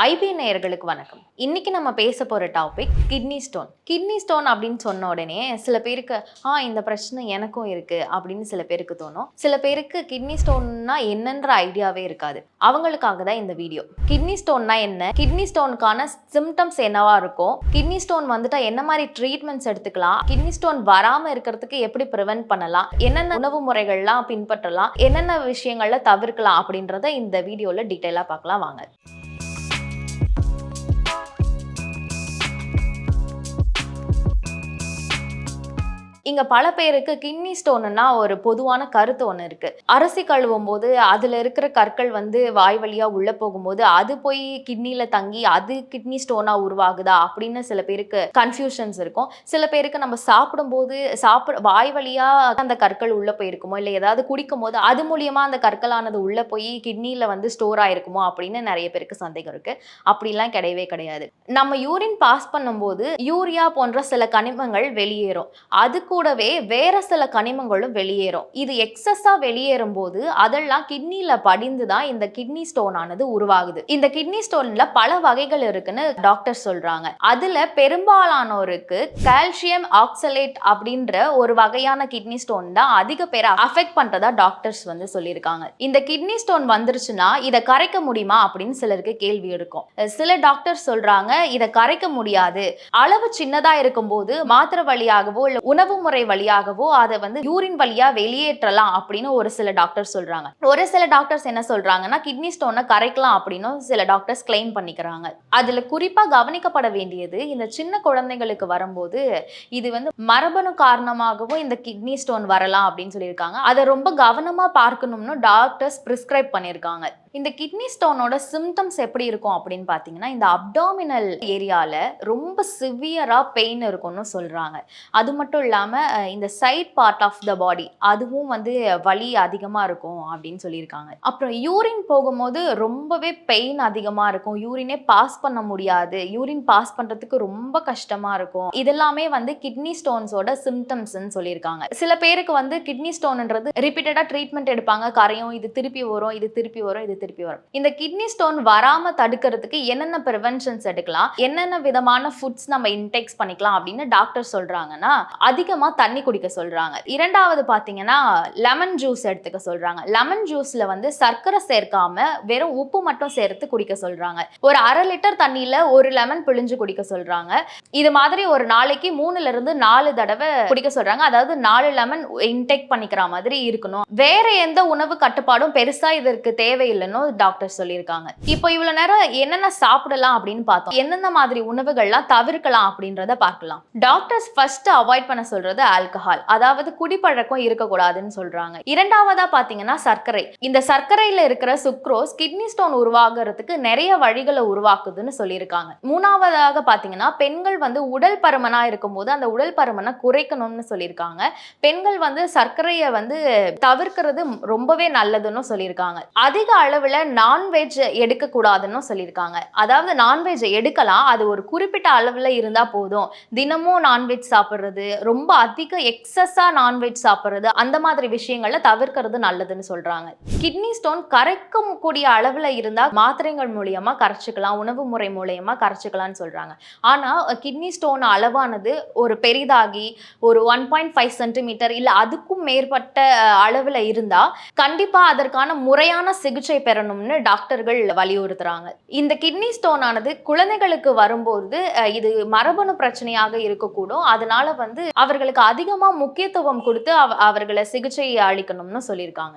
IP நேயர்களுக்கு வணக்கம். இன்னைக்கு நம்ம பேச போற topic kidney stone kidney stone அப்படின்னு சொன்ன உடனே சில பேருக்கு ஆ இந்த பிரச்சனை எனக்கும் இருக்கு அப்படின்னு சில பேருக்கு தோணும். சில பேருக்கு கிட்னி ஸ்டோன்னா என்னன்ற ஐடியாவே இருக்காது. அவங்களுக்காக தான் இந்த வீடியோ கிட்னி ஸ்டோன்னா என்ன? கிட்னி ஸ்டோனுக்கான சிம்டம்ஸ் என்னவா இருக்கும்? கிட்னி ஸ்டோன் வந்துட்டா என்ன மாதிரி ட்ரீட்மெண்ட்ஸ் எடுத்துக்கலாம்? கிட்னி ஸ்டோன் வராம இருக்கிறதுக்கு எப்படி ப்ரிவென்ட் பண்ணலாம்? என்னென்ன உணவு முறைகள்லாம் பின்பற்றலாம்? என்னென்ன விஷயங்கள்ல தவிர்க்கலாம் அப்படின்றத இந்த வீடியோல டீட்டெயிலாக பார்க்கலாம். வாங்க. இங்க பல பேருக்கு கிட்னி ஸ்டோன்னா ஒரு பொதுவான கருத்து ஒன்று இருக்கு. அரிசி கழுவும் போது அதுல இருக்கிற கற்கள் வந்து வாய் வழியா உள்ள போகும்போது அது போய் கிட்னில தங்கி அது கிட்னி ஸ்டோனா உருவாகுதா அப்படின்னு சில பேருக்கு கன்ஃபியூஷன்ஸ் இருக்கும். சில பேருக்கு நம்ம சாப்பிடும்போது சாப்பிட வாய் வழியா அந்த கற்கள் உள்ள போயிருக்குமோ இல்லை ஏதாவது குடிக்கும் போது அது மூலியமா அந்த கற்களானது உள்ள போய் கிட்னில வந்து ஸ்டோர் ஆயிருக்குமோ அப்படின்னு நிறைய பேருக்கு சந்தேகம் இருக்கு. அப்படிலாம் கிடையவே கிடையாது. நம்ம யூரின் பாஸ் பண்ணும்போது யூரியா போன்ற சில கனிமங்கள் வெளியேறும். அதுக்கு கூடவே வேற சில கனிமங்களும் வெளியேறும். இது எக்ஸஸா வெளியேறும் போது அதெல்லாம் கிட்னில படிந்து தான் இந்த கிட்னி ஸ்டோன் ஆனது உருவாகுது. இந்த கிட்னி ஸ்டோன்ல பல வகைகள் இருக்குன்னு டாக்டர் சொல்றாங்க. அதுல பெரும்பாலானோருக்கு கால்சியம் ஆக்சலேட் அப்படின்ற ஒரு வகையான கிட்னி ஸ்டோன் தான் அதிக பேரை அஃபெக்ட் பண்றதா டாக்டர்ஸ் வந்து சொல்லியிருக்காங்க. இந்த கிட்னி ஸ்டோன் வந்துருச்சுன்னா இதை கரைக்க முடியுமா அப்படின்னு சிலருக்கு கேள்வி இருக்கும். சில டாக்டர் சொல்றாங்க இதை கரைக்க முடியாது. அளவு சின்னதா இருக்கும்போது மாத்திரை வழியாகவோ இல்ல உணவு முறை வழியாகவோ அதை வந்து யூரின் வழியா வெளியேற்றலாம் அப்படின்னு ஒரு சில டாக்டர் சொல்றாங்க. ஒரு சில டாக்டர்ஸ் என்ன சொல்றாங்கன்னா கிட்னி ஸ்டோனை கரைக்கலாம் அப்படின்னு சில டாக்டர்ஸ் கிளைம் பண்ணிக்கிறாங்க. அதுல குறிப்பா கவனிக்கப்பட வேண்டியது இந்த சின்ன குழந்தைங்களுக்கு வரும்போது இது வந்து மரபணு காரணமாகவும் இந்த கிட்னி ஸ்டோன் வரலாம் அப்படின்னு சொல்லியிருக்காங்க. அதை ரொம்ப கவனமா பார்க்கணும்னு டாக்டர்ஸ் பிரிஸ்கிரைப் பண்ணியிருக்காங்க. இந்த கிட்னி ஸ்டோனோட சிம்டம்ஸ் எப்படி இருக்கும் அப்படின்னு பார்த்தீங்கன்னா இந்த அப்டாமினல் ஏரியாவில் ரொம்ப சிவியராக பெயின் இருக்கும்னு சொல்கிறாங்க அது மட்டும் இல்லாமல் இந்த side part of the body அதுவும் வந்து வலி அதிகமாக இருக்கும் அப்படின்னு சொல்லியிருக்காங்க. அப்புறம் யூரின் போகும்போது ரொம்பவே பெயின் அதிகமாக இருக்கும். யூரினே பாஸ் பண்ண முடியாது. யூரின் பாஸ் பண்ணுறதுக்கு ரொம்ப கஷ்டமாக இருக்கும். இதெல்லாமே வந்து கிட்னி ஸ்டோன்ஸோட சிம்டம்ஸ்ன்னு சொல்லியிருக்காங்க. சில பேருக்கு வந்து கிட்னி ஸ்டோன்ன்றது ரிப்பீட்டடாக ட்ரீட்மெண்ட் எடுப்பாங்க. கரையும் இது திருப்பி வரும் இது திருப்பி வரும் இது திருப்பி வரும். இந்த கிட்னி ஸ்டோன் வராம தடுக்கிறதுக்கு என்னென்ன ப்ரிவென்ஷன்ஸ் எடுக்கலாம்? என்னென்ன விதமான ஃபுட்ஸ் நம்ம இன்டேக்ஸ் பண்ணிக்கலாம் அப்படின்னு டாக்டர் சொல்றாங்கன்னா அதிகமா தண்ணி குடிக்க சொல்றாங்க. இரண்டாவது பாத்தீங்கன்னா லெமன் ஜூஸ் எடுத்துக்க சொல்றாங்க. லெமன் ஜூஸ்ல வந்து சர்க்கரை சேர்க்காம வெறும் உப்பு மட்டும் சேர்த்து குடிக்க சொல்றாங்க. ஒரு அரை லிட்டர் தண்ணியில ஒரு லெமன் பிழிஞ்சு குடிக்க சொல்றாங்க. இது மாதிரி ஒரு நாளைக்கு மூணுல இருந்து நாலு தடவை குடிக்க சொல்றாங்க. அதாவது நாலு லெமன் இன்டேக் பண்ணிக்கிற மாதிரி இருக்கணும். வேற எந்த உணவு கட்டுப்பாடும் பெருசா இதற்கு தேவையில்லைன்னு டாக்டர் சொல்லியிருக்காங்க. இப்போ இவ்வளவு நேரம் என்னென்ன சாப்பிடலாம் அப்படின்னு பார்த்தோம். எந்தெந்த மாதிரி உணவுகள்லாம் தவிர்க்கலாம் அப்படின்றத பார்க்கலாம். டாக்டர்ஸ் ஃபர்ஸ்ட் அவாய்ட் பண்ண சொல்றது ஆல்கஹால் அதாவது குடிப்பழக்கம் இருக்கக்கூடாதுன்னு சொல்றாங்க. இரண்டாவதா பாத்தீங்கன்னா சர்க்கரை. இந்த சர்க்கரையில இருக்கிற சுக்ரோஸ் கிட்னி ஸ்டோன் உருவாகிறதுக்கு நிறைய வழிகளை உருவாக்குதுன்னு சொல்லியிருக்காங்க. மூணாவதாக பாத்தீங்கன்னா பெண்கள் வந்து உடல் பருமனா இருக்கும்போது அந்த உடல் பருமனை குறைக்கணும்னு சொல்லியிருக்காங்க. பெண்கள் வந்து சர்க்கரையை வந்து தவிர்க்கிறது ரொம்பவே நல்லதுன்னு சொல்லியிருக்காங்க. அதிக அளவில் நான்வெஜ் எடுக்கக்கூடாதுன்னு சொல்லியிருக்காங்க. அதாவது நான்வெஜ் எடுக்கலாம் அது ஒரு குறிப்பிட்ட அளவில் இருந்தால் போதும். தினமும் நான்வெஜ் சாப்பிட்றது ரொம்ப அதிக எக்ஸஸாக நான்வெஜ் சாப்பிட்றது அந்த மாதிரி விஷயங்களை தவிர்க்கிறது நல்லதுன்னு சொல்கிறாங்க கிட்னி ஸ்டோன் கரைக்கக்கூடிய கூடிய இருந்தால் இருந்தா மாத்திரைகள் மூலியமாக கரைச்சிக்கலாம் உணவு முறை மூலியமாக கரைச்சிக்கலாம்னு சொல்கிறாங்க ஆனால் கிட்னி ஸ்டோன் அளவானது ஒரு பெரிதாகி ஒரு ஒன் பாயிண்ட் ஃபைவ் சென்டிமீட்டர் இல்லை அதுக்கும் மேற்பட்ட அளவில் இருந்தால் கண்டிப்பாக அதற்கான முறையான சிகிச்சை பெறணும்னு டாக்டர்கள் வலியுறுத்துறாங்க. இந்த கிட்னி ஸ்டோன் ஆனது குழந்தைகளுக்கு வரும்போது அஹ், இது மரபணு பிரச்சனையாக இருக்கக்கூடும். அதனால வந்து அவர்களுக்கு அதிகமா முக்கியத்துவம் கொடுத்து அவ- அவர்களை சிகிச்சை அளிக்கணும்னு சொல்லியிருக்காங்க.